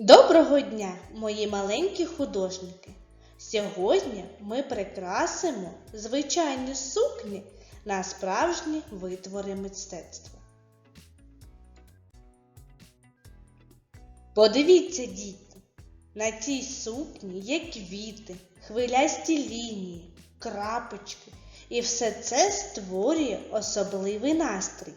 Доброго дня, мої маленькі художники! Сьогодні ми прикрасимо звичайні сукні на справжні витвори мистецтва. Подивіться, діти, на цій сукні є квіти, хвилясті лінії, крапочки, і все це створює особливий настрій.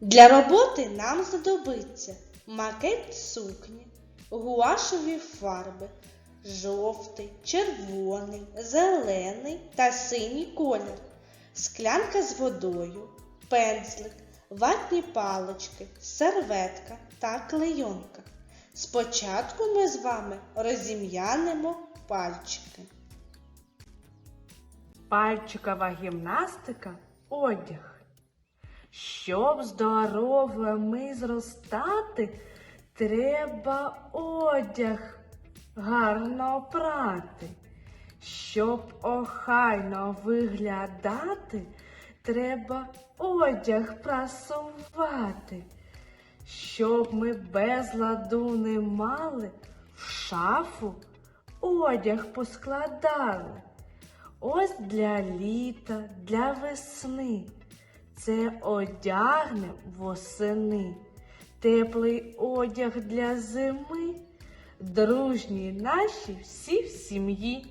Для роботи нам знадобиться макет сукні, гуашеві фарби, жовтий, червоний, зелений та синій колір, склянка з водою, пензлик, ватні палички, серветка та клейонка. Спочатку ми з вами розім'янемо пальчики. Пальчикова гімнастика одяг. Щоб здоровими зростати, треба одяг гарно прати. Щоб охайно виглядати, треба одяг прасувати. Щоб ми безладу не мали, в шафу одяг поскладали. Ось для літа, для весни. Це одягне восени. Теплий одяг для зими. Дружні наші всі в сім'ї.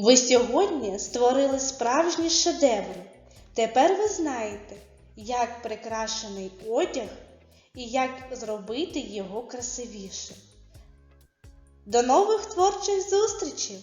Ви сьогодні створили справжні шедеври. Тепер ви знаєте, як прикрашений одяг і як зробити його красивішим. До нових творчих зустрічей!